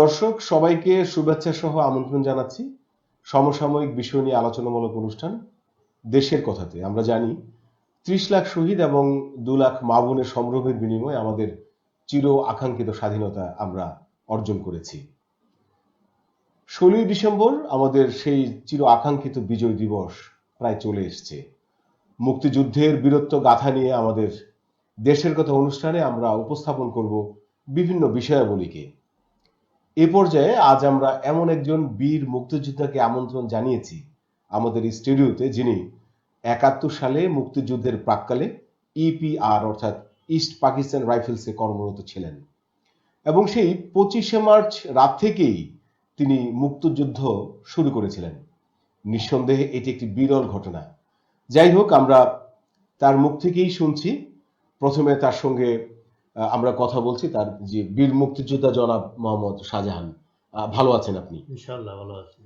দর্শক, সবাইকে শুভেচ্ছা সহ আমন্ত্রণ জানাচ্ছি। সমসাময়িক বিষয় নিয়ে আলোচনামূলক অনুষ্ঠান, দেশের কথাতে। আমরা জানি, ত্রিশ লাখ শহীদ এবং দু লাখ মা বোনের সম্ভ্রমের বিনিময়ে আমাদের চির আকাঙ্ক্ষিত স্বাধীনতা আমরা অর্জন করেছি। ষোলোই ডিসেম্বর আমাদের সেই চির আকাঙ্ক্ষিত বিজয় দিবস প্রায় চলে এসছে। মুক্তিযুদ্ধের বীরত্ব গাথা নিয়ে আমাদের দেশের কথা অনুষ্ঠানে আমরা উপস্থাপন করব বিভিন্ন বিষয়াবলীকে। এ পর্যায়ে আজ আমরা এমন একজন বীর মুক্তিযোদ্ধাকে আমন্ত্রণ জানিয়েছি আমাদের স্টুডিওতে, যিনি একাত্তর সালে মুক্তিযুদ্ধের প্রাককালে ইপিআর অর্থাৎ ইস্ট পাকিস্তান রাইফেলসে কর্মরত ছিলেন। এবং সেই পঁচিশে মার্চ রাত থেকেই তিনি মুক্তিযুদ্ধ শুরু করেছিলেন। নিঃসন্দেহে এটি একটি বিরল ঘটনা। যাই হোক, আমরা তার মুখ থেকেই শুনছি। প্রথমে তার সঙ্গে আমরা কথা বলছি তার যে বীর মুক্তিযোদ্ধা জনাব মোহাম্মদ শাহজাহান। ভালো আছেন আপনি? ইনশাল্লাহ ভালো আছি।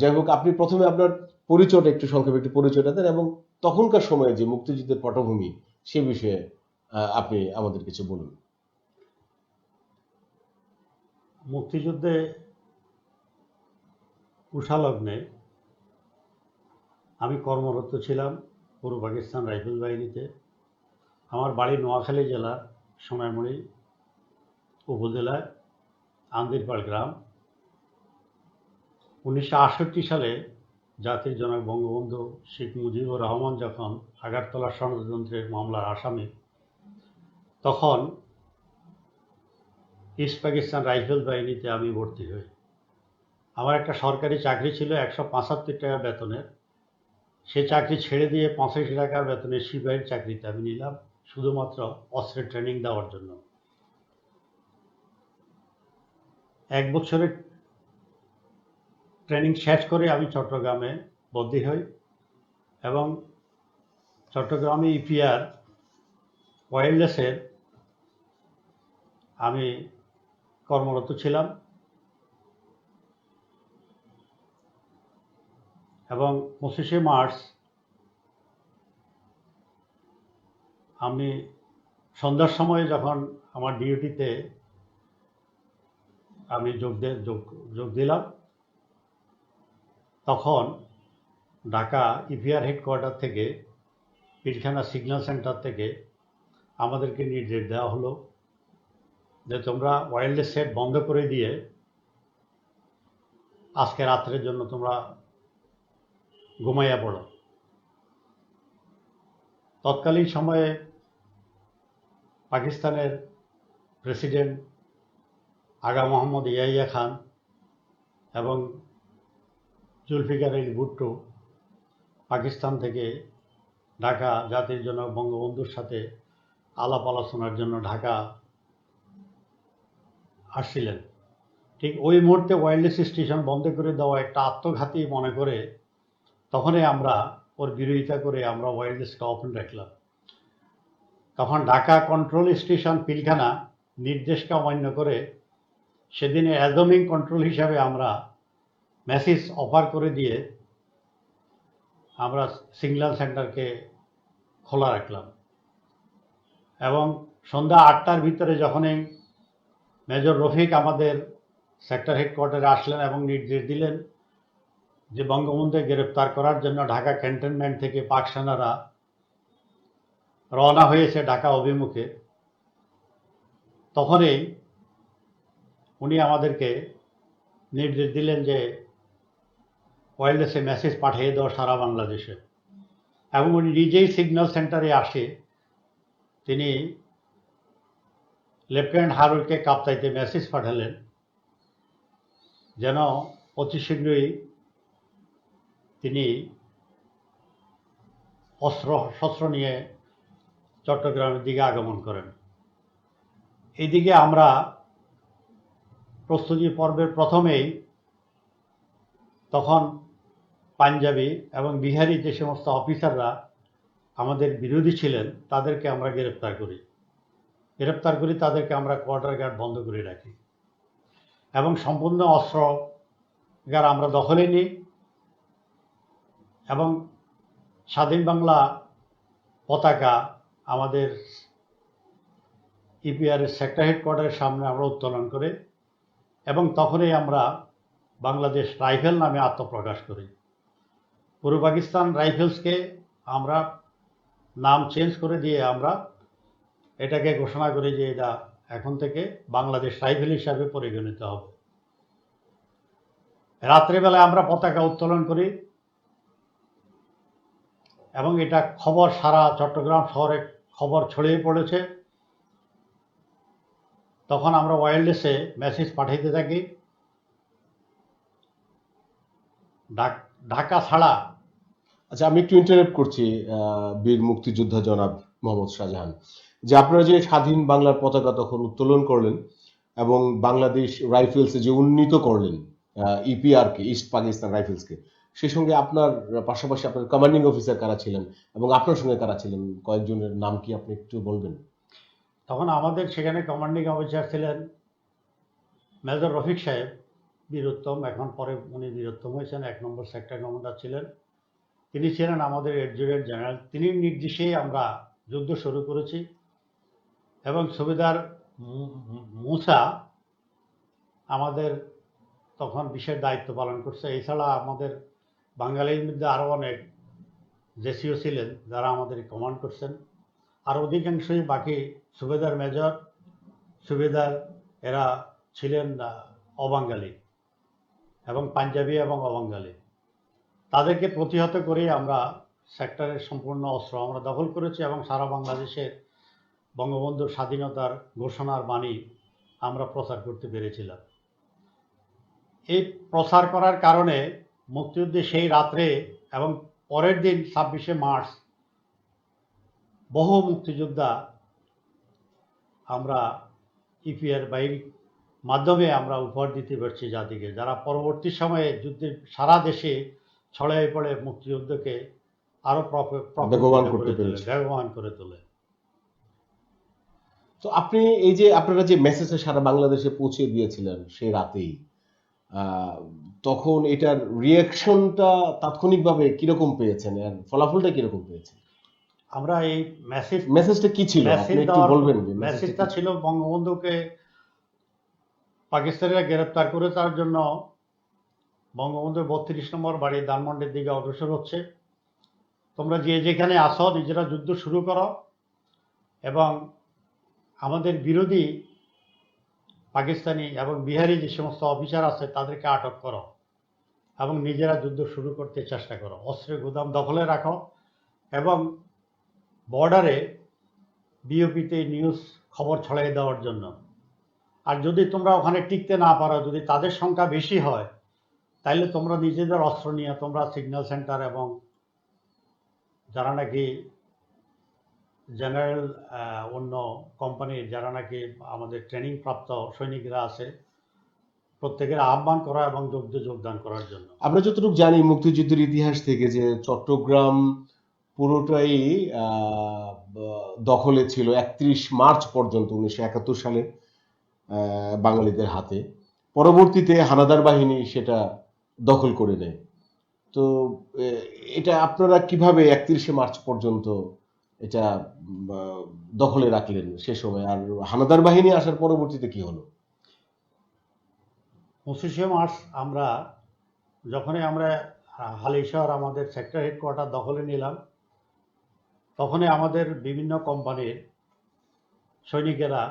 যাই হোক আপনি প্রথমে আপনার পরিচয়টা একটু সংক্ষেপে একটু পরিচয়টা দেন এবং তখনকার সময়ে যে মুক্তিযুদ্ধের পটভূমি সে বিষয়ে আপনি আমাদের কিছু বলুন। মুক্তিযুদ্ধে উষালগ্নে আমি কর্মরত ছিলাম পূর্ব পাকিস্তান রাইফেল বাহিনীতে। আমার বাড়ি নোয়াখালী জেলার সোনাইমুড়ি উপজেলায় আন্দিরপাড় গ্রাম। উনিশশো আটষট্টি সালে জাতির জনক বঙ্গবন্ধু শেখ মুজিবুর রহমান যখন আগারতলা ষড়যন্ত্রের মামলার আসামি, তখন ইস্ট পাকিস্তান রাইফেল বাহিনীতে আমি ভর্তি হই। আমার একটা সরকারি চাকরি ছিল একশো পঁচাত্তর টাকা বেতনের। সে চাকরি ছেড়ে দিয়ে পঁচাশি টাকার বেতনের সিপাহীর চাকরিতে আমি নিলাম। শুধুমাত্র অস্ত্রের ট্রেনিং দেওয়ার জন্য। এক বছরের ট্রেনিং শেষ করে আমি চট্টগ্রামে বদলি হই এবং চট্টগ্রামে ইপিআর ওয়াইল্ডলেসের আমি কর্মরত ছিলাম। এবং পঁচিশে মার্চ আমি সন্ধ্যার সময় যখন আমার ডিউটিতে আমি যোগ যোগ যোগ দিলাম, তখন ঢাকা ইপিআর হেডকোয়ার্টার থেকে পিলখানা সিগন্যাল সেন্টার থেকে আমাদেরকে নির্দেশ দেওয়া হলো যে তোমরা ওয়্যারলেস সেট বন্ধ করে দিয়ে আজকে রাত্রের জন্য তোমরা ঘুমাইয়া পড়ো। তৎকালীন সময়ে পাকিস্তানের প্রেসিডেন্ট আগা মোহাম্মদ ইয়াইয়া খান এবং জুলফিকার আলী ভুট্টো পাকিস্তান থেকে ঢাকা জাতির জনক বঙ্গবন্ধুর সাথে আলাপ আলোচনার জন্য ঢাকা আসছিলেন। ঠিক ওই মুহূর্তে ওয়্যারলেস স্টেশন বন্ধ করে দেওয়া একটা আত্মঘাতী মনে করে তখনই আমরা ওর বিরোধিতা করে আমরা ওয়্যারলেসকে ওপেন রাখলাম। তখন ঢাকা কন্ট্রোল স্টেশন পিলখানা নির্দেশকে অমান্য করে সেদিনে অ্যাজমিং কন্ট্রোল হিসাবে আমরা মেসেজ অফার করে দিয়ে আমরা সিগন্যাল সেন্টারকে খোলা রাখলাম। এবং সন্ধ্যা আটটার ভিতরে যখনই মেজর রফিক আমাদের সেক্টর হেডকোয়ার্টারে আসলেন এবং নির্দেশ দিলেন যে বঙ্গবন্ধুকে গ্রেপ্তার করার জন্য ঢাকা ক্যান্টনমেন্ট থেকে পাক সেনারা রওনা হয়েছে ঢাকা অভিমুখে, তখনই উনি আমাদেরকে নির্দেশ দিলেন যে ওয়াইল্ডলেসে মেসেজ পাঠিয়ে দাও সারা বাংলাদেশে। এবং উনি নিজেই সিগন্যাল সেন্টারে আসে। তিনি লেফটেন্যান্ট হারুলকে কাপ্তাইতে মেসেজ পাঠালেন যেন অতি শীঘ্রই তিনি অস্ত্র, শস্ত্র নিয়ে চট্টগ্রামের দিকে আগমন করেন। এইদিকে আমরা প্রস্তুতি পর্বের প্রথমেই তখন পাঞ্জাবি এবং বিহারি যে সমস্ত অফিসাররা আমাদের বিরোধী ছিলেন, তাদেরকে আমরা গ্রেপ্তার করি। গ্রেপ্তার করি, তাদেরকে আমরা কোয়ার্টার গার্ড বন্ধ করে রাখি। এবং সম্পূর্ণ অস্ত্রগার আমরা দখলে নিই এবং স্বাধীন বাংলা পতাকা আমাদের ইপিআরের সেক্টর হেডকোয়ার্টারের সামনে আমরা উত্তোলন করে এবং তখনই আমরা বাংলাদেশ রাইফেল নামে আত্মপ্রকাশ করি। পূর্ব পাকিস্তান রাইফেলসকে আমরা নাম চেঞ্জ করে দিয়ে আমরা এটাকে ঘোষণা করি যে এটা এখন থেকে বাংলাদেশ রাইফেল হিসাবে পরিগণিত হবে। রাত্রেবেলায় আমরা পতাকা উত্তোলন করি এবং এটা খবর সারা চট্টগ্রাম শহরে খবর ছড়িয়ে পড়েছে। তখন আমরা ওয়্যারলেসে মেসেজ পাঠাইতে থাকি। ঢাকা ছাড়া আচ্ছা আমি একটু ইন্টারাপ্ট করছি বীর মুক্তিযোদ্ধা জনাব মোহাম্মদ শাহজাহান। যে আপনারা যে স্বাধীন বাংলার পতাকা তখন উত্তোলন করলেন এবং বাংলাদেশ রাইফেলসে যে উন্নীত করলেন ইপিআর কে ইস্ট পাকিস্তান রাইফেলসকে সেই সঙ্গে আপনার পাশাপাশি আপনার কমান্ডিং অফিসার কারা ছিলেন এবং আপনার সঙ্গে কারা ছিলেন? কয়েকজনের নাম কি আপনি একটু বলবেন? তখন আমাদের সেখানে কমান্ডিং অফিসার ছিলেন মেজর রফিক সাহেব, বীরোত্তম। এখন পরে উনি বীরোত্তম হয়েছেন, এক নম্বর সেক্টর কমান্ডার ছিলেন। তিনি ছিলেন আমাদের এডজুকেট জেনারেল তিনি নির্দেশেই আমরা যুদ্ধ শুরু করেছি এবং মু- মুসা আমাদের তখন বিশেষ দায়িত্ব পালন করছে। এছাড়া আমাদের বাঙালির মধ্যে আরও অনেক জেসিও ছিলেন যারা আমাদের কমান্ড করছেন। আর অধিকাংশই বাকি সুবেদার মেজর সুবেদার এরা ছিলেন অবাঙ্গালি এবং পাঞ্জাবি এবং অবাঙ্গালি তাদেরকে প্রতিহত করে আমরা সেক্টরের সম্পূর্ণ অস্ত্র আমরা দখল করেছি এবং সারা বাংলাদেশের বঙ্গবন্ধুর স্বাধীনতার ঘোষণার বাণী আমরা প্রচার করতে পেরেছিলাম। এই প্রচার করার কারণে মুক্তিযুদ্ধে সেই রাত্রে এবং পরের দিন ছাব্বিশে মার্চ বহু মুক্তিযোদ্ধা আমরা ইপিআর বাহিনীর মাধ্যমে আমরা উপহার দিতে পারছি জাতিকে। যারা পরবর্তী সময়ে যুদ্ধের সারা দেশে ছড়িয়ে পড়ে মুক্তিযুদ্ধকে আরও বেগবান করে করতে তোলে, বেগবান করে তোলে। তো আপনি এই যে আপনারা যে মেসেজটা সারা বাংলাদেশে পৌঁছে দিয়েছিলেন সেই রাতেই তখন এটার রিয়াকশনটা তাৎক্ষণিকভাবে কীরকম পেয়েছেন? আর ফলাফলটা কীরকম পেয়েছেন? আমরা এই মেসেজ মেসেজটা কি ছিল? আপনি একটু বলবেন মেসেজটা ছিল? বঙ্গবন্ধুকে পাকিস্তানিরা গ্রেপ্তার করে তার জন্য বঙ্গবন্ধুর বত্রিশ নম্বর বাড়ি ধানমন্ডির দিকে অগ্রসর হচ্ছে। তোমরা যে যেখানে আসো নিজেরা যুদ্ধ শুরু করো এবং আমাদের বিরোধী পাকিস্তানি এবং বিহারি যে সমস্ত অফিসার আছে, তাদেরকে আটক করো এবং নিজেরা যুদ্ধ শুরু করতে চেষ্টা করো। অস্ত্রের গুদাম দখলে রাখো এবং বর্ডারে বিওপিতে নিউজ খবর ছড়িয়ে দেওয়ার জন্য। আর যদি তোমরা ওখানে টিকতে না পারো, যদি তাদের সংখ্যা বেশি হয়, তাইলে তোমরা নিজেদের অস্ত্র নিয়ে তোমরা সিগন্যাল সেন্টার এবং যারা নাকি জেনারেল অন্য কোম্পানির যারা নাকি আমাদের ট্রেনিং প্রাপ্ত সৈনিকরা আছে, প্রত্যেকের আহ্বান করা এবং যুদ্ধে যোগদান করার জন্য। আমরা যতটুকু জানি, মুক্তিযুদ্ধের ইতিহাস থেকে যে চট্টগ্রাম পুরোটাই দখলে ছিল একত্রিশ মার্চ পর্যন্ত, উনিশশো একাত্তর সালে বাঙালিদের হাতে। পরবর্তীতে হানাদার বাহিনী সেটা দখল করে নেয়। তো এটা আপনারা কীভাবে একত্রিশে মার্চ পর্যন্ত এটা দখলে রাখলেন সে সময়। আর হানাদার বাহিনী আসার পরবর্তীতে কি হলো? পঁচিশে মার্চ আমরা, যখনই আমরা হালিশহর আমাদের সেক্টর হেডকোয়ার্টার দখলে নিলাম, তখনই আমাদের বিভিন্ন কোম্পানির সৈনিকেরা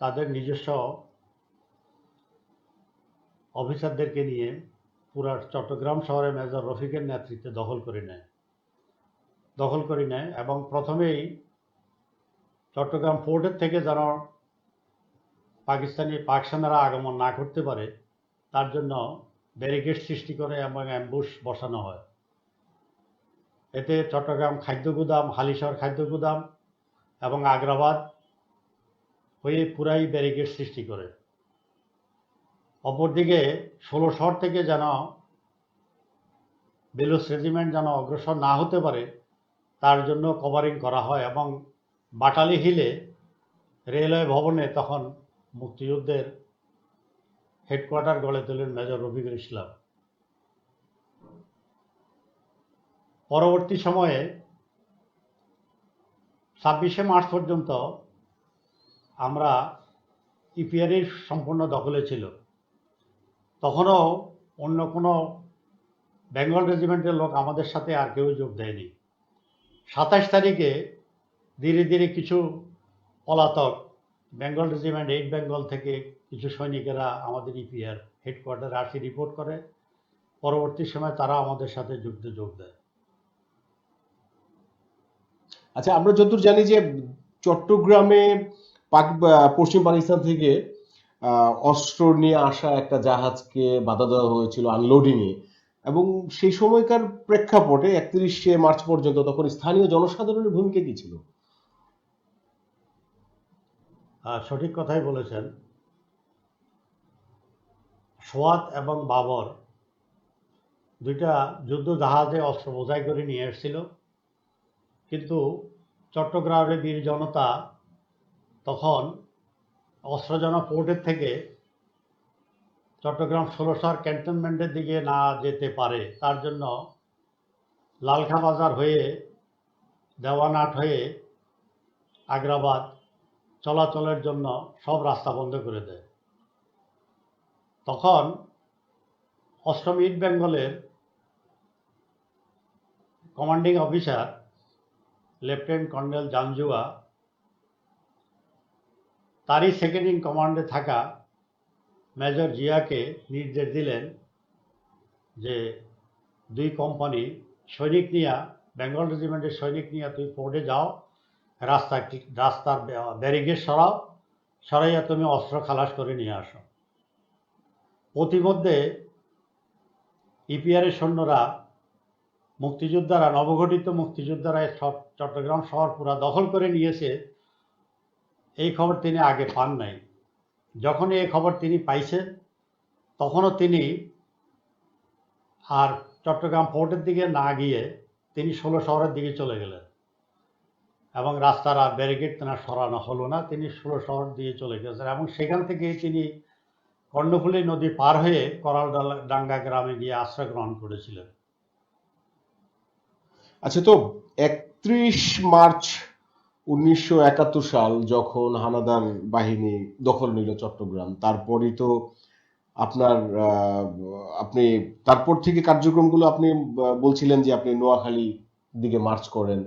তাদের নিজস্ব অফিসারদেরকে নিয়ে পুরা চট্টগ্রাম শহরে মেজর রফিকের নেতৃত্বে দখল করে নেয়। দখল করে নেয় এবং প্রথমেই চট্টগ্রাম পোর্টের থেকে যেন পাকিস্তানি পাক সেনারা আগমন না করতে পারে, তার জন্য ব্যারিকেড সৃষ্টি করে এবং অ্যাম্বুশ বসানো হয়। এতে চট্টগ্রাম খাদ্য গুদাম, হালিশহর খাদ্য গুদাম এবং আগ্রাবাদ হয়ে পুরাই ব্যারিকেড সৃষ্টি করে। অপরদিকে ষোলো শহর থেকে যেন বেলুস রেজিমেন্ট যেন অগ্রসর না হতে পারে তার জন্য কভারিং করা হয় এবং বাটালি হিলে রেলওয়ে ভবনে তখন মুক্তিযুদ্ধের হেডকোয়ার্টার গড়ে তোলেন মেজর রফিকুল ইসলাম। পরবর্তী সময়ে ছাব্বিশে মার্চ পর্যন্ত আমরা ইপিআরের সম্পূর্ণ দখলে ছিল। তখনও অন্য কোনো বেঙ্গল রেজিমেন্টের লোক আমাদের সাথে আর কেউ যোগ দেয়নি। সাতাশ তারিখে ধীরে ধীরে কিছু পলাতক বেঙ্গল রেজিমেন্ট, এইট বেঙ্গল থেকে কিছু সৈনিকেরা আমাদের ইপিআর হেডকোয়ার্টারে আসি রিপোর্ট করে। পরবর্তী সময় তারা আমাদের সাথে যুদ্ধে যোগ দেয়। আচ্ছা আমরা যতদূর জানি যে চট্টগ্রামে পশ্চিম পাকিস্তান থেকে অস্ত্র নিয়ে আসা একটা জাহাজকে বাধা দেওয়া হয়েছিল আনলোডিং এ এবং সেই সময়কার প্রেক্ষাপটে একত্রিশে মার্চ পর্যন্ত তখন স্থানীয় জনসাধারণের ভূমিকা কি ছিল? সঠিক কথাই বলেছেন। সোয়াত এবং বাবর দুইটা যুদ্ধ জাহাজে অস্ত্র বোঝাই করে নিয়ে এসেছিল। কিন্তু চট্টগ্রামের বীর জনতা তখন অস্ত্র অস্ত্রজনা পোর্টের থেকে চট্টগ্রাম ক্যান্টনমেন্টের দিকে না যেতে পারে, তার জন্য লালখা বাজার হয়ে, দেওয়ানাট হয়ে আগ্রাবাদ চলাচলের জন্য সব রাস্তা বন্ধ করে দেয়। তখন অষ্টম ইস্ট বেঙ্গলের commanding officer, lieutenant colonel Janjua তারই সেকেন্ড ইন কমান্ডে থাকা মেজর জিয়াকে নির্দেশ দিলেন যে দুই কোম্পানি সৈনিক নিয়া, বেঙ্গল রেজিমেন্টের সৈনিক নিয়ে তুই পোর্টে যাও, রাস্তা রাস্তার ব্যারিগেড সরাও, সরাইয়া তুমি অস্ত্র খালাস করে নিয়ে আসো। প্রতিমধ্যে ইপিআরের সৈন্যরা, মুক্তিযোদ্ধারা, নবগঠিত মুক্তিযোদ্ধারা চট্টগ্রাম শহর পুরা দখল করে নিয়েছে। এই খবর তিনি আগে পান নাই। যখন এই খবর তিনি পাইছেন তখনও তিনি আর চট্টগ্রাম পোর্টের দিকে না গিয়ে তিনি ষোলো শহরের দিকে চলে গেলেন এবং রাস্তার আর ব্যারিকেড তেনার সরানো হলো না, তিনি ষোলো শহর দিয়ে চলে গেছেন এবং সেখান থেকে তিনি কর্ণফুলী নদী পার হয়ে করাল ডাঙ্গা গ্রামে গিয়ে আশ্রয় গ্রহণ করেছিলেন। আচ্ছা তো একত্রিশ মার্চ উনিশশো একাত্তর সাল যখন হানাদার বাহিনী দখল নিল চট্টগ্রাম, তারপরই তো আপনার আপনি, তারপর থেকে কার্যক্রমগুলো আপনি বলছিলেন যে আপনি নোয়াখালী দিকে মার্চ করেন,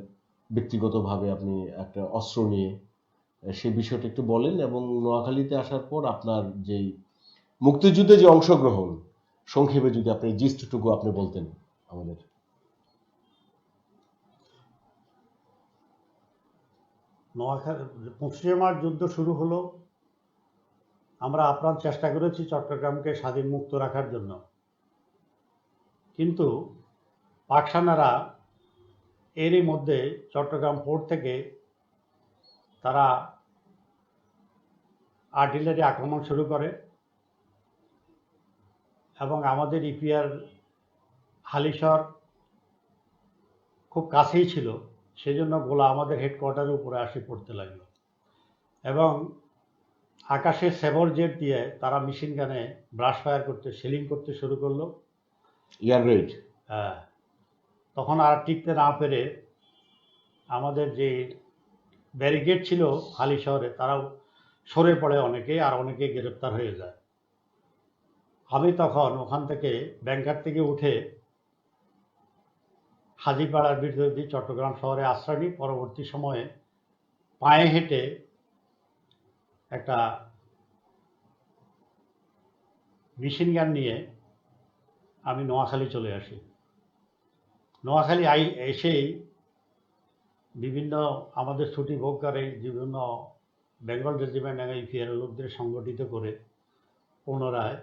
ব্যক্তিগতভাবে আপনি একটা অস্ত্র নিয়ে। সেই বিষয়টা একটু বলেন এবং নোয়াখালীতে আসার পর আপনার যেই মুক্তিযুদ্ধে যে অংশগ্রহণ, সংক্ষেপে যদি আপনি জিস্টটুকু আপনি বলতেন আমাদের। পঁচিশে মার্চ যুদ্ধ শুরু হলো। আমরা আপ্রাণ চেষ্টা করেছি চট্টগ্রামকে স্বাধীন মুক্ত রাখার জন্য। কিন্তু পাকসানারা এরই মধ্যে চট্টগ্রাম পোর্ট থেকে তারা আর্টিলারি আক্রমণ শুরু করে এবং আমাদের ইপিআর হালিশহর খুব কাছেই ছিল। সেজন্য গোলা আমাদের হেডকোয়ার্টারের উপরে আসি পড়তে লাগল। এবং আকাশে সেভর জেট দিয়ে তারা মেশিন গানে ব্রাশ ফায়ার করতে সেলিং করতে শুরু করল। ইয়ার রেড হ্যাঁ, তখন আর টিকতে না পেরে আমাদের যে ব্যারিকেড ছিল হালি শহরে তারাও সরে পড়ে অনেকে আর অনেকে গ্রেপ্তার হয়ে যায়। আমি তখন ওখান থেকে ব্যাংকার থেকে উঠে হাজিপাড়ার বিরুদ্ধে চট্টগ্রাম শহরে আশ্রয় নিই পরবর্তী সময়ে পায়ে হেঁটে একটা মেশিন গান নিয়ে আমি নোয়াখালী চলে আসি। নোয়াখালী আই এসেই বিভিন্ন আমাদের ছুটি ভোগ করে, বিভিন্ন বেঙ্গল রেজিমেন্ট এবং ইপিআর লোকদের সংগঠিত করে পুনরায়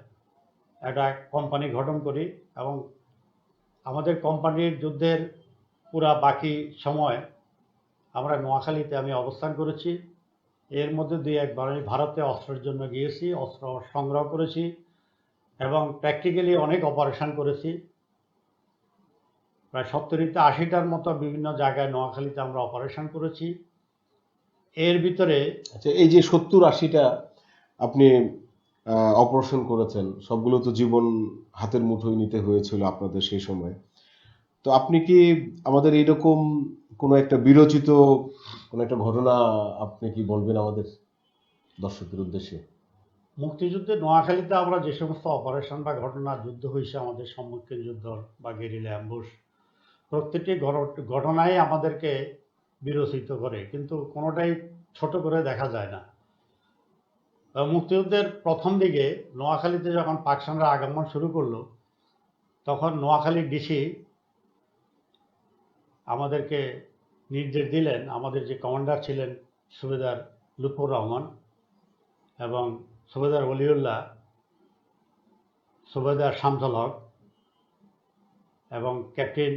একটা কোম্পানি গঠন করি এবং আমাদের কোম্পানির যুদ্ধের পুরা বাকি সময় আমরা নোয়াখালীতে আমি অবস্থান করেছি। এর মধ্যে দুই একবার আমি ভারতে অস্ত্রের জন্য গিয়েছি, অস্ত্র সংগ্রহ করেছি এবং প্র্যাকটিক্যালি অনেক অপারেশন করেছি। প্রায় সত্তরিতে আশিটার মতো বিভিন্ন জায়গায় নোয়াখালীতে আমরা অপারেশন করেছি। এর ভিতরে আচ্ছা এই যে সত্তর আশিটা আপনি অপারেশন করেছেন, সবগুলো তো জীবন হাতের মুঠোয় নিতে হয়েছিল আপনাদের সেই সময়। তো আপনি কি আমাদের এইরকম কোনো একটা বিরচিত কোনো একটা ঘটনা আপনি কি বলবেন আমাদের দর্শকদের উদ্দেশ্যে? মুক্তিযুদ্ধে নোয়াখালীতে আমরা যে সমস্ত অপারেশন বা ঘটনা, যুদ্ধ হয়েছে আমাদের সম্মুখীন যুদ্ধ বা গেরিলা অ্যাম্বুশ প্রত্যেকটি ঘটনাই আমাদেরকে বিরচিত করে, কিন্তু কোনোটাই ছোট করে দেখা যায় না। মুক্তিযুদ্ধের প্রথম দিকে নোয়াখালীতে যখন পাকসানরা আগমন শুরু করল, তখন নোয়াখালীর ডিসি আমাদেরকে নির্দেশ দিলেন, আমাদের যে কমান্ডার ছিলেন সুবেদার লুৎফর রহমান এবং সুবেদার অলিউল্লাহ সুবেদার শামসুল হক এবং ক্যাপ্টেন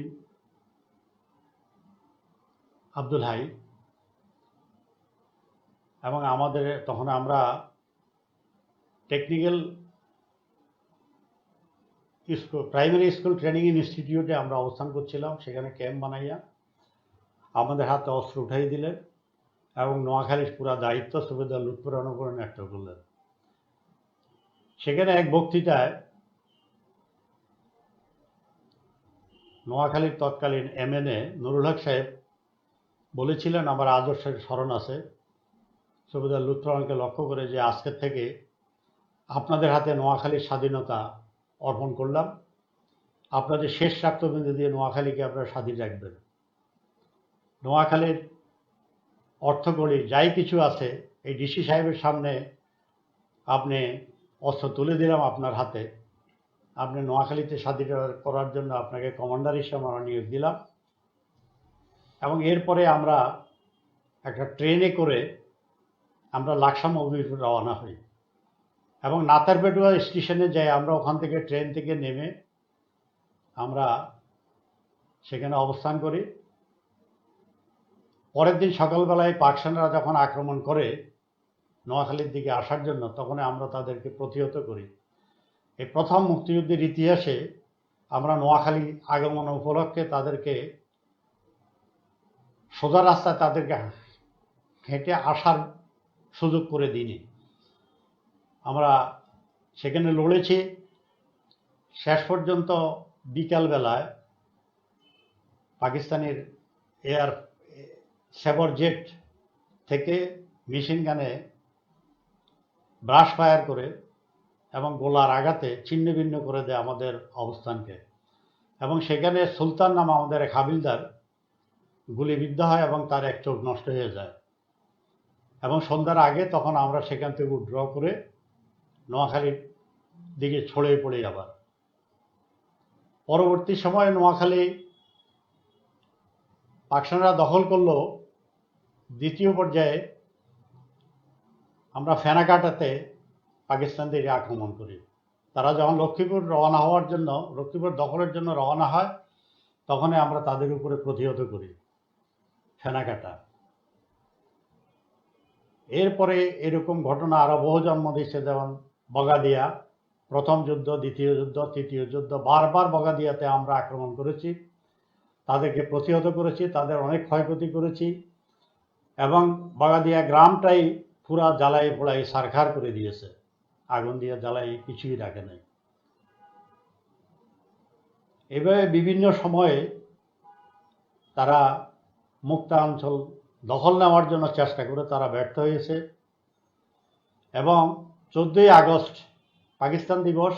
আব্দুল হাই এবং আমাদের, তখন আমরা technical school primary school training ইনস্টিটিউটে আমরা অবস্থান করছিলাম, সেখানে ক্যাম্প বানাইয়া আমাদের হাতে অস্ত্র উঠাই দিলেন এবং নোয়াখালীর পুরা দায়িত্ব সুবেদার লুৎফর অনুকরণ একটা করলেন সেখানে এক বক্তৃতায় নোয়াখালীর তৎকালীন এমএনএ নুরুল হক সাহেব বলেছিলেন, আমার আদর্শের স্মরণ আছে। সুবেদার লুৎফরকে লক্ষ্য করে যে আজকের থেকে আপনাদের হাতে নোয়াখালীর স্বাধীনতা অর্পণ করলাম। আপনাদের শেষ রক্তবিন্দু দিয়ে নোয়াখালীকে আপনারা স্বাধীন রাখবেন। নোয়াখালীর অর্থকড়ি যাই কিছু আছে, এই ডিসি সাহেবের সামনে আপনি অস্ত্র তুলে দিলাম আপনার হাতে। আপনি নোয়াখালীতে স্বাধীন করার জন্য আপনাকে কমান্ডার হিসেবে আমরা নিয়োগ দিলাম। এবং এরপরে আমরা একটা ট্রেনে করে আমরা লাকসাম অভিমুখে রওনা হই। এবং নাতারপেটুয়া স্টেশনে যাই, আমরা ওখান থেকে ট্রেন থেকে নেমে আমরা সেখানে অবস্থান করি। পরের দিন সকালবেলায় পাকসানরা যখন আক্রমণ করে নোয়াখালীর দিকে আসার জন্য তখন আমরা তাদেরকে প্রতিহত করি। এই প্রথম মুক্তিযুদ্ধের ইতিহাসে আমরা নোয়াখালী আগমন উপলক্ষে তাদেরকে সোজা রাস্তায় তাদেরকে হেঁটে আসার সুযোগ করে দিইনি। আমরা সেখানে লড়েছি। শেষ পর্যন্ত বিকালবেলায় পাকিস্তানের এয়ার, সেবর জেট থেকে মেশিন গানে ব্রাশ ফায়ার করে এবং গোলার আঘাতে ছিন্ন ভিন্ন করে দেয় আমাদের অবস্থানকে। এবং সেখানে সুলতান নামা আমাদের এক হাবিলদার গুলিবিদ্ধ হয় এবং তার এক চোখ নষ্ট হয়ে যায়। এবং সন্ধ্যার আগে তখন আমরা সেখান থেকে উড্র করে নোয়াখালীর দিকে ছড়িয়ে পড়ে আবার। পরবর্তী সময়ে নোয়াখালী পাকসানরা দখল করল, দ্বিতীয় পর্যায়ে আমরা ফেনাকাটাতে পাকিস্তান থেকে আক্রমণ করি। তারা যখন লক্ষ্মীপুর রওনা হওয়ার জন্য, লক্ষ্মীপুর দখলের জন্য রওনা হয়, তখনই আমরা তাদের উপরে প্রতিহত করি ফেনাকাটা এরপরে এরকম ঘটনা আরও বহু জন্ম দিচ্ছে যেমন বগাদিয়া, প্রথম যুদ্ধ, দ্বিতীয় যুদ্ধ, তৃতীয় যুদ্ধ, বারবার বগাদিয়াতে আমরা আক্রমণ করেছি। তাদেরকে প্রতিহত করেছি, তাদের অনেক ক্ষয়ক্ষতি করেছি এবং বাগাদিয়া গ্রামটাই পুরা জ্বালাই পোড়াই সারখার করে দিয়েছে। আগুন দিয়ে জ্বালাই কিছুই রাখে নাই। এভাবে বিভিন্ন সময়ে তারা মুক্তা অঞ্চল দখল নেওয়ার জন্য চেষ্টা করে তারা ব্যর্থ হয়েছে এবং চোদ্দোই আগস্ট পাকিস্তান দিবস।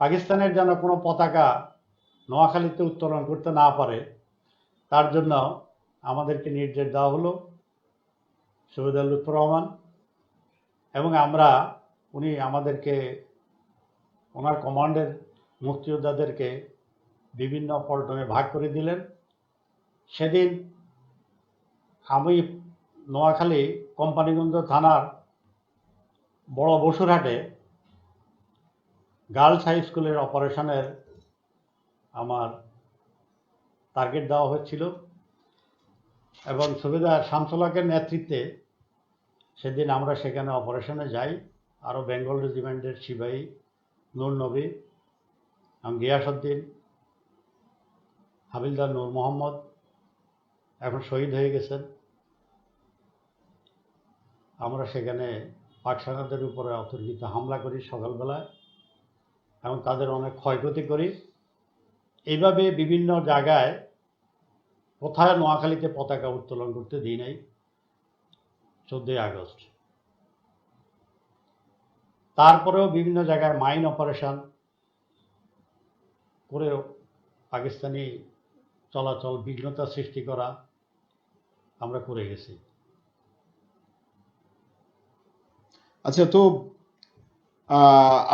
পাকিস্তানের যেন কোনো পতাকা নোয়াখালীতে উত্তোলন করতে না পারে, তার জন্য আমাদেরকে নির্দেশ দেওয়া হলো সুবেদার লুৎফর রহমান এবং আমরা, উনি আমাদেরকে, ওনার কমান্ডের মুক্তিযোদ্ধাদেরকে বিভিন্ন পল্টনে ভাগ করে দিলেন। সেদিন আমি নোয়াখালী কোম্পানিগঞ্জ থানার বড় বসুরহাটে গার্লস হাই স্কুলের অপারেশনের আমার টার্গেট দেওয়া হচ্ছিল এবং সুবেদার শামসুলাকের নেতৃত্বে সেদিন আমরা সেখানে অপারেশনে যাই। আরও বেঙ্গল রেজিমেন্টের সিপাহী নূর নবী এবং গিয়াসউদ্দিন, হাবিলদার নূর মোহাম্মদ এখন শহীদ হয়ে গেছেন। আমরা সেখানে পাকসানাদের উপরে অতর্কিত হামলা করি সকালবেলায়, এবং তাদের অনেক ক্ষয়ক্ষতি করি। এইভাবে বিভিন্ন জায়গায় কোথায় নোয়াখালীতে পতাকা উত্তোলন করতে দিই নাই, চোদ্দোই আগস্ট। তারপরেও বিভিন্ন জায়গায় মাইন অপারেশন করেও পাকিস্তানি চলাচল বিঘ্নতা সৃষ্টি করা আমরা করে গেছি। আচ্ছা তো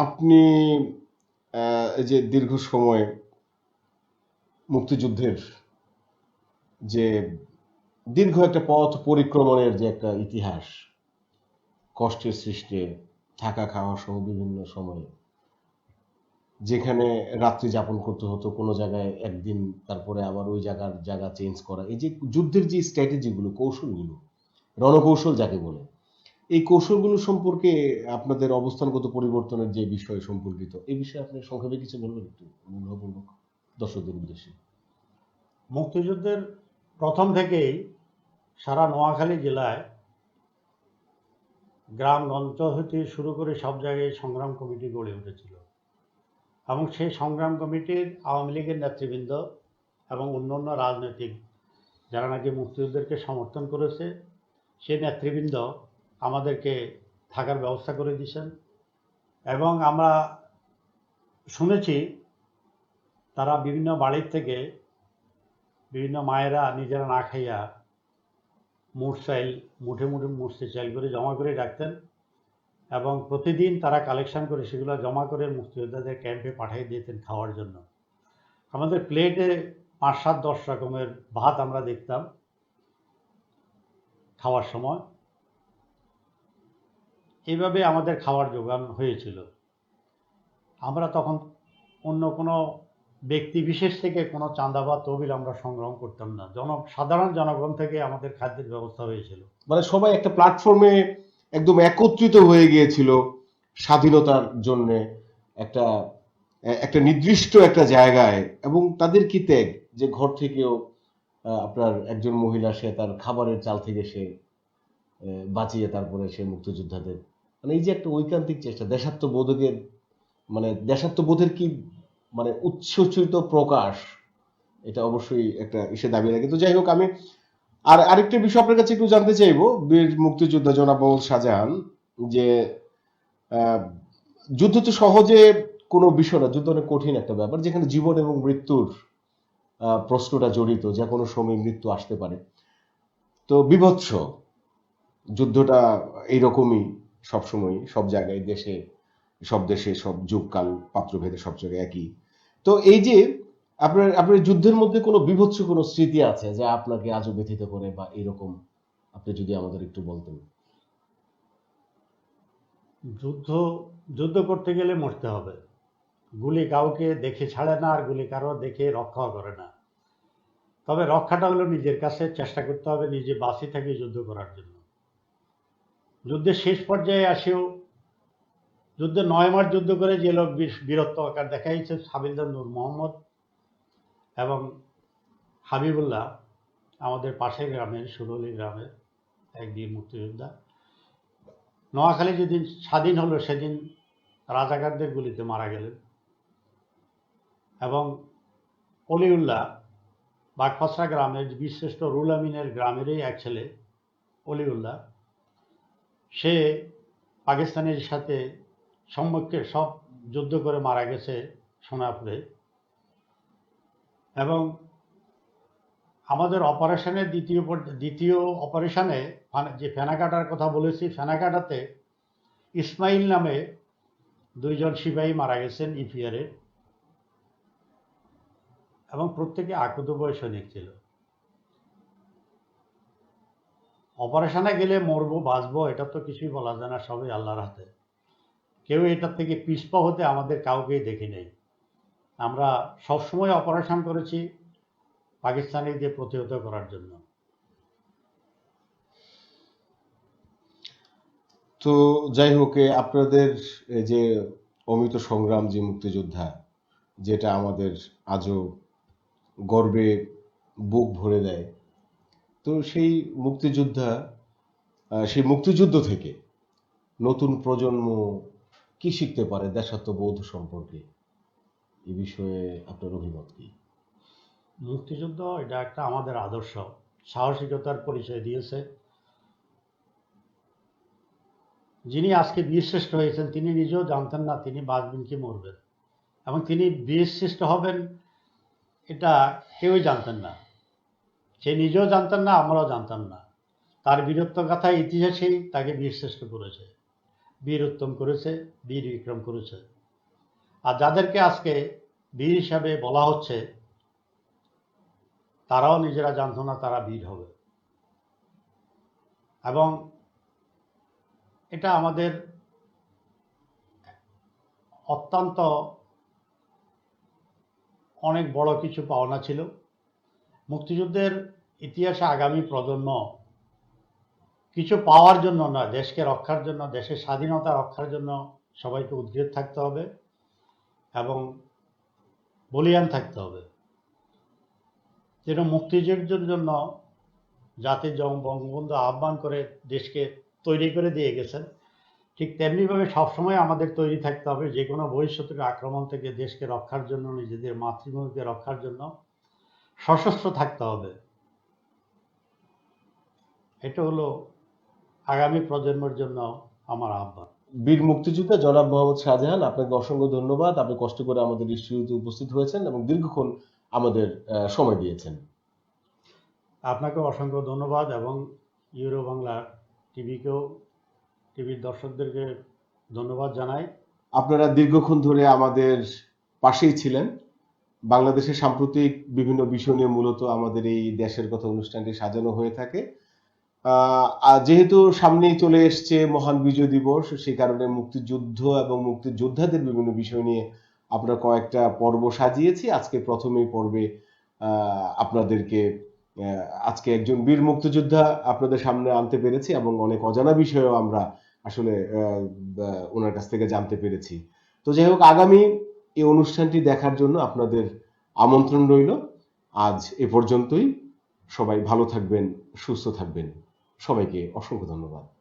আপনি যে দীর্ঘ সময় মুক্তিযুদ্ধের যে দীর্ঘ একটা পথ পরিক্রমণের যে একটা ইতিহাস, কষ্টের সৃষ্টি, থাকা খাওয়া সহ বিভিন্ন সময়ে, যেখানে রাত্রি যাপন করতে হতো, কোনো জায়গায় একদিন তারপরে আবার ওই জায়গার জায়গা চেঞ্জ করা, এই যে যুদ্ধের যে স্ট্র্যাটেজিগুলো কৌশলগুলো, রণকৌশল যাকে বলে এই কৌশলগুলো সম্পর্কে আপনাদের অবস্থানগত পরিবর্তনের যে বিষয় সম্পর্কিত, এই বিষয়ে আপনি সংক্ষেপে কিছু বলবেন একটু? অনুগ্রহপূর্বক দর্শকদের উদ্দেশ্যে। মুক্তিযুদ্ধের প্রথম থেকেই সারা নোয়াখালী জেলায় গ্রাম গ্রামগঞ্জ হতে শুরু করে সব জায়গায় সংগ্রাম কমিটি গড়ে উঠেছিল। এবং সেই সংগ্রাম কমিটির আওয়ামী লীগের নেতৃবৃন্দ এবং অন্যান্য রাজনৈতিক যারা নাকি মুক্তিযুদ্ধকে সমর্থন করেছে, সেই নেতৃবৃন্দ আমাদেরকে থাকার ব্যবস্থা করে দিয়েছেন। এবং আমরা শুনেছি তারা বিভিন্ন বাড়ির থেকে বিভিন্ন মায়েরা নিজেরা না খাইয়া মুঠ চাইল, মুঠে মুঠে মুঠতে চাইল করে জমা করে রাখতেন এবং প্রতিদিন তারা কালেকশন করে সেগুলো জমা করে মুক্তিযোদ্ধাদের ক্যাম্পে পাঠিয়ে দিতেন খাওয়ার জন্য। আমাদের প্লেটে পাঁচ সাত দশ রকমের ভাত আমরা দেখতাম খাওয়ার সময়। এইভাবে আমাদের খাওয়ার যোগান হয়েছিল। আমরা তখন অন্য কোনো ব্যক্তি বিশেষ থেকে কোনো চাঁদা বা তহবিল আমরা সংগ্রহ করতাম না। জন, সাধারণ জনগণ থেকে আমাদের খাদ্যের ব্যবস্থা হয়েছিল। মানে সবাই একটা প্ল্যাটফর্মে একদম একত্রিত হয়ে গিয়েছিল স্বাধীনতার জন্য একটা একটা নির্দিষ্ট একটা জায়গায় এবং তাদের কি ত্যাগ? যে ঘর থেকেও আপনার একজন মহিলা সে তার খাবারের চাল থেকে সে বাঁচিয়ে তারপরে সে মুক্তিযোদ্ধাদের মানে এই যে একটা ঐকান্তিক চেষ্টা, দেশাত্মবোধকের মানে দেশাত্মবোধের কি মানে উচ্ছ্বসিত প্রকাশ, এটা অবশ্যই একটা ইসে দাবি রাখে। তো যাই হোক, আমি আর আরেকটা বিষয় আপনার কাছে একটু জানতে চাইব। বীর মুক্তিযোদ্ধা জনাব শাহজাহান, যে যুদ্ধ তো সহজে কোনো বিষয় না, যুদ্ধ অনেক কঠিন একটা ব্যাপার, যেখানে জীবন এবং মৃত্যুর প্রশ্নটা জড়িত, যে কোনো সময় মৃত্যু আসতে পারে। তো বিভৎস, যুদ্ধটা এইরকমই সবসময় সব জায়গায় দেশে, সব দেশে সব যুগকাল পাত্রভেদে সব জায়গায় একই। তো এই যে আপনার আপনার যুদ্ধের মধ্যে কোনো বিভৎস কোনো স্মৃতি আছে যা আপনাকে আজও ব্যথিত করে বা এরকম? আপনি যদি আমাদের একটু বলতেন। যুদ্ধ যুদ্ধ করতে গেলে মরতে হবে। গুলি কাউকে দেখে ছাড়ে না আর গুলি কারও দেখে রক্ষাও করে না। তবে রক্ষাটা হলো নিজের কাছে, চেষ্টা করতে হবে নিজে বাঁচি থাকি যুদ্ধ করার জন্য। যুদ্ধের শেষ পর্যায়ে আসেও, যুদ্ধে নয় মাস যুদ্ধ করে যে লোক বীর- বীরত্ব আকার দেখাইছে হাবিলদার নূর মোহাম্মদ এবং হাবিবুল্লাহ, আমাদের পাশের গ্রামের সুরলি গ্রামের এক বীর মুক্তিযোদ্ধা। নোয়াখালী যেদিন স্বাধীন হলো, সেদিন রাজাকারদের গুলিতে মারা গেলেন এবং অলিউল্লাহ বাগপাসরা গ্রামের বিশ্রেষ্ঠ রুল আমিনের গ্রামেরই এক ছেলে, অলিউল্লাহ সে পাকিস্তানের সাথে সম্মুখে সব যুদ্ধ করে মারা গেছে সোনাপুরে। এবং আমাদের অপারেশনের দ্বিতীয় দ্বিতীয় অপারেশনে যে ফেনাকাটার কথা বলেছি, ফেনাকাটাতে ইসমাইল নামে দুইজন সিপাহী মারা গেছেন ইপিআরে এবং প্রত্যেকে আকুতবয় সৈনিক ছিল। অপারেশনে গেলে মরবো, বাঁচবো, এটা তো কিছুই বলা যায় না, সবই আল্লাহর হাতে। কেউ এটার থেকে পিছপা হতে আমাদের কাউকেই দেখি নেই। আমরা সবসময় অপারেশন করেছি পাকিস্তানিদের প্রতিহত করার জন্য। তো যাই হোক আপনাদের যে অমিত সংগ্রাম, যে মুক্তিযোদ্ধা, যেটা আমাদের আজও গর্বে বুক ভরে দেয় তো সেই মুক্তিযোদ্ধা সেই মুক্তিযুদ্ধ থেকে নতুন প্রজন্ম কি শিখতে পারে দেশাত্মবোধ সম্পর্কে? এই বিষয়ে আপনার অভিমত কি? মুক্তিযুদ্ধ এটা একটা আমাদের আদর্শ। সাহসিকতার পরিচয় দিয়েছে। যিনি আজকে বীরশ্রেষ্ঠ হয়েছেন, তিনি নিজেও জানতেন না তিনি বাঁচবেন কি মরবেন। এবং তিনি বীরশ্রেষ্ঠ হবেন, এটা কেউই জানতেন না। সে নিজেও জানতেন না, আমরাও জানতাম না। তার বীরত্ব গাথা ইতিহাসেই তাকে বীরশ্রেষ্ঠ করেছে। বীর উত্তম করেছে, বীর বিক্রম করেছে। আর যাদেরকে আজকে বীর হিসাবে বলা হচ্ছে, তারাও নিজেরা জানত না তারা বীর হবে। এবং এটা আমাদের অত্যন্ত অনেক বড় কিছু পাওনা ছিল। মুক্তিযুদ্ধের ইতিহাসে আগামী প্রজন্ম কিছু পাওয়ার জন্য নয়, দেশকে রক্ষার জন্য, দেশের স্বাধীনতা রক্ষার জন্য সবাইকে উদ্গ্রীব থাকতে হবে এবং বলিয়ান থাকতে হবে। যেন মুক্তিযুদ্ধের জন্য জাতির বঙ্গবন্ধু আহ্বান করে দেশকে তৈরি করে দিয়ে গেছেন, ঠিক তেমনিভাবে সবসময় আমাদের তৈরি থাকতে হবে যে কোনো ভবিষ্যতের আক্রমণ থেকে দেশকে রক্ষার জন্য, নিজেদের মাতৃভূমিকে রক্ষার জন্য। সশস্ত্র থাকতে হবে। এটা হলো আগামী প্রজন্মের জন্য আমার আহ্বান। বীর মুক্তিযোদ্ধা জনাব মোহাম্মদ শাহজাহান আপনাকে অসংখ্য ধন্যবাদ। আপনি কষ্ট করে আমাদের স্টুডিওতে উপস্থিত হয়েছেন এবং দীর্ঘক্ষণ আমাদের সময় দিয়েছেন। আপনাকে অসংখ্য ধন্যবাদ এবং ইউরো বাংলা টিভিকেও টিভির দর্শকদেরকে ধন্যবাদ জানাই। আপনারা দীর্ঘক্ষণ ধরে আমাদের পাশেই ছিলেন। বাংলাদেশের সাম্প্রতিক বিভিন্ন বিষয় নিয়ে মূলত আমাদের এই দেশের কথা অনুষ্ঠানটি সাজানো হয়ে থাকে। যেহেতু সামনেই চলে এসছে মহান বিজয় দিবস, সেই কারণে মুক্তিযুদ্ধ এবং মুক্তিযোদ্ধাদের বিভিন্ন বিষয় নিয়ে আমরা কয়েকটা পর্ব সাজিয়েছি। আজকে প্রথমেই পর্বে আপনাদেরকে আজকে একজন বীর মুক্তিযোদ্ধা আপনাদের সামনে আনতে পেরেছি এবং অনেক অজানা বিষয়ও আমরা আসলে ওনার কাছ থেকে জানতে পেরেছি। তো যাই হোক, আগামী এই অনুষ্ঠানটি দেখার জন্য আপনাদের আমন্ত্রণ রইল। আজ এ পর্যন্তই। সবাই ভালো থাকবেন, সুস্থ থাকবেন। সবাইকে অসংখ্য ধন্যবাদ।